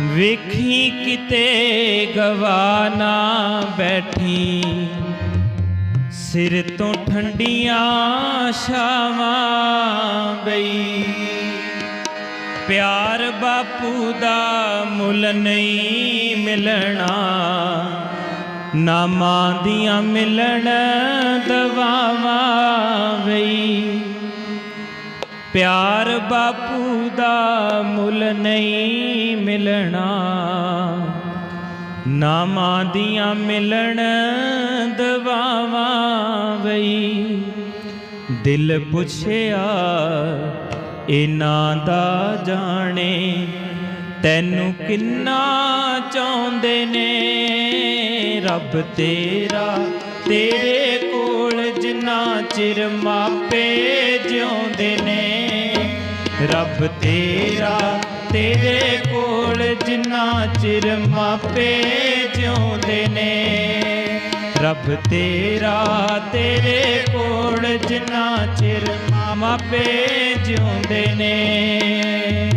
ਵੇਖੀ ਕਿਤੇ ਗਵਾਨਾ ਬੈਠੀ। ਸਿਰ ਤੋਂ ਠੰਡੀਆਂ ਛਾਵਾਂ ਬਈ। ਪਿਆਰ ਬਾਪੂ ਦਾ ਮੁੱਲ ਨਹੀਂ ਮਿਲਣਾ। ਨਾ ਮਾਂ ਦੀਆਂ ਮਿਲਣ ਦਵਾਵਾਂ ਬਈ। ਪਿਆਰ ਬਾਪੂ ਦਾ ਮੁੱਲ ਨਹੀਂ ਮਿਲਣਾ। ਨਾਮਾਂ ਦੀਆਂ ਮਿਲਣ ਦਵਾਵਾਂ ਵਈ। ਦਿਲ ਪੁੱਛਿਆ ਇਹਨਾਂ ਦਾ ਜਾਣੇ, ਤੈਨੂੰ ਕਿੰਨਾ ਚਾਹੁੰਦੇ ਨੇ? ਰੱਬ ਤੇਰਾ ਤੇਰੇ ਕੋਲ ਜਿੰਨਾ ਚਿਰ ਮਾਪੇ ਜਿਉਂਦੇ ਨੇ। ਰੱਬ ਤੇਰਾ, ਤੇਰੇ ਕੋਲ ਜਿੰਨਾ ਚਿਰ ਮਾਪੇ ਜਿਉਂਦੇ ਨੇ। ਰੱਬ ਤੇਰਾ, ਤੇਰੇ ਕੋਲ ਜਿੰਨਾ ਚਿਰ ਮਾਪੇ ਜਿਉਂਦੇ ਨੇ।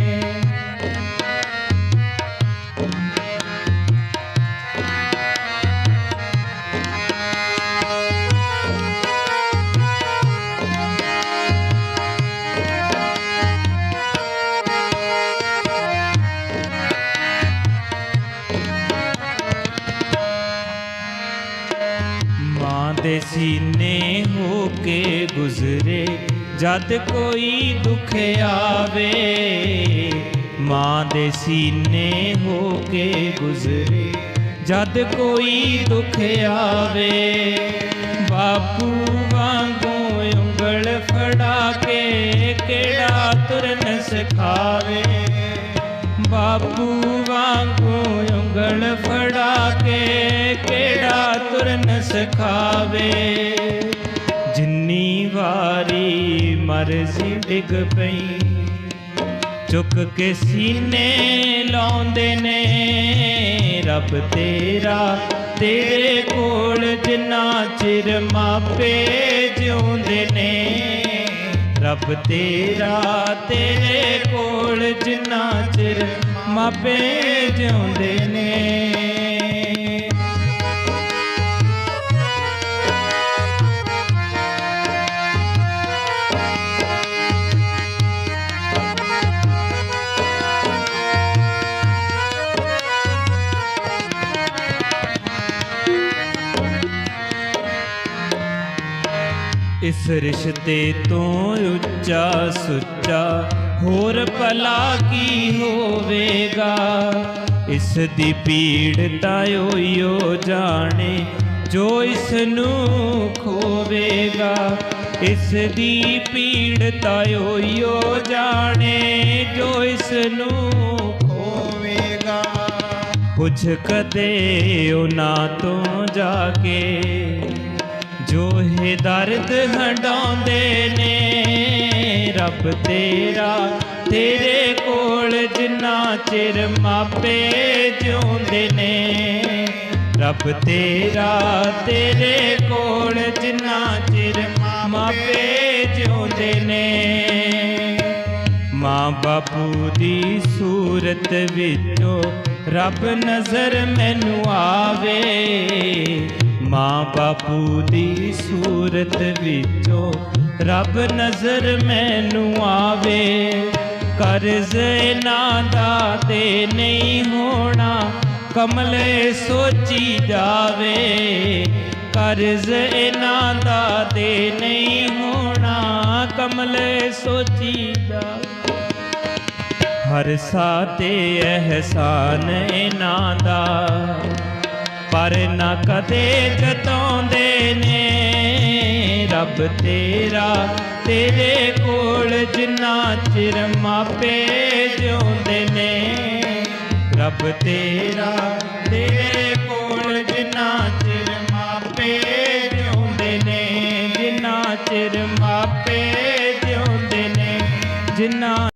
ਮਾਂ ਸੀਨੇ ਹੋ ਕੇ ਗੁਜ਼ਰੇ, ਜਦ ਕੋਈ ਦੁੱਖ ਆਵੇ। ਮਾਂ ਦੇ ਸੀਨੇ ਹੋ ਕੇ ਗੁਜ਼ਰੇ, ਜਦ ਕੋਈ ਦੁੱਖ ਆਵੇ। ਬਾਪੂ ਵਾਂਗੂ ਉਂਗਲ ਫੜਾ ਕੇ ਕਿਹੜਾ ਤੁਰਨ ਸਿਖਾਵੇ? ਬਾਪੂ ਵਾਂਗੂ ਉਂਗਲ ਫੜਾ ਕੇ ਕਿਹੜਾ ਸਿਖਾਵੇ। ਜਿੰਨੀ ਵਾਰੀ ਮਰਜ਼ੀ ਡਿੱਗ ਪਈ, ਚੁੱਕ ਕੇ ਸੀਨੇ ਲਾਉਂਦੇ ਨੇ। ਰੱਬ ਤੇਰਾ, ਤੇਰੇ ਕੋਲ ਜਿੰਨਾ ਚਿਰ ਮਾਪੇ ਜਿਉਂਦੇ ਨੇ। ਰੱਬ ਤੇਰਾ, ਤੇਰੇ ਕੋਲ ਜਿੰਨਾ ਚਿਰ ਮਾਪੇ ਜਿਉਂਦੇ ਨੇ। ਇਸ ਰਿਸ਼ਤੇ ਤੋਂ ਉੱਚਾ ਸੁੱਚਾ ਹੋਰ ਭਲਾ ਕੀ ਹੋਵੇਗਾ? ਇਸ ਦੀ ਪੀੜ ਤਾਂ ਓਯੋ ਜਾਣੇ, ਜੋ ਇਸ ਨੂੰ ਖੋਵੇਗਾ। ਇਸ ਦੀ ਪੀੜ ਤਾਂ ਓਯੋ ਜਾਣੇ, ਜੋ ਇਸ ਨੂੰ ਖੋਵੇਗਾ। ਪੁੱਛ ਕਦੇ ਉਹਨਾਂ ਤੋਂ ਜਾ ਕੇ ਜੋ ਦਰਦ ਹੰਡਾਉਂਦੇ ਨੇ। ਰੱਬ ਤੇਰਾ, ਤੇਰੇ ਕੋਲ ਜਿੰਨਾ ਚਿਰ ਮਾਪੇ ਜਿਉਂਦੇ ਨੇ। ਰੱਬ ਤੇਰਾ, ਤੇਰੇ ਕੋਲ ਜਿੰਨਾ ਚਿਰ ਮਾਪੇ ਜਿਉਂਦੇ ਨੇ। ਮਾਂ ਬਾਪੂ ਦੀ ਸੂਰਤ ਵਿੱਚੋਂ ਰੱਬ ਨਜ਼ਰ ਮੈਨੂੰ ਆਵੇ। ਮਾਂ ਬਾਪੂ ਦੀ ਸੂਰਤ ਵਿੱਚੋਂ ਰੱਬ ਨਜ਼ਰ ਮੈਨੂੰ ਆਵੇ। ਕਰਜ਼ ਨਾ ਦਾ ਤੇ ਨਹੀਂ ਹੋਣਾ, ਕਮਲੇ ਸੋਚੀ ਜਾਵੇ। ਕਰਜ਼ ਨਾ ਦਾ ਤੇ ਨਹੀਂ ਹੋਣਾ, ਕਮਲੇ ਸੋਚੀ ਜਾਵੇ। ਹਰ ਸਾਤੇ ਅਹਿਸਾਨ ਇਹਨਾਂ ਦਾ। ਪਰ ਨਾ ਕਦੇ ਜਤਾਉਂਦੇ ਨੇ। ਰੱਬ ਤੇਰਾ ਤੇਰੇ ਕੋਲ ਜਿੰਨਾ ਚਿਰ ਮਾਪੇ ਜਿਉਂਦੇ ਨੇ। ਰੱਬ ਤੇਰਾ ਤੇਰੇ ਕੋਲ ਜਿੰਨਾ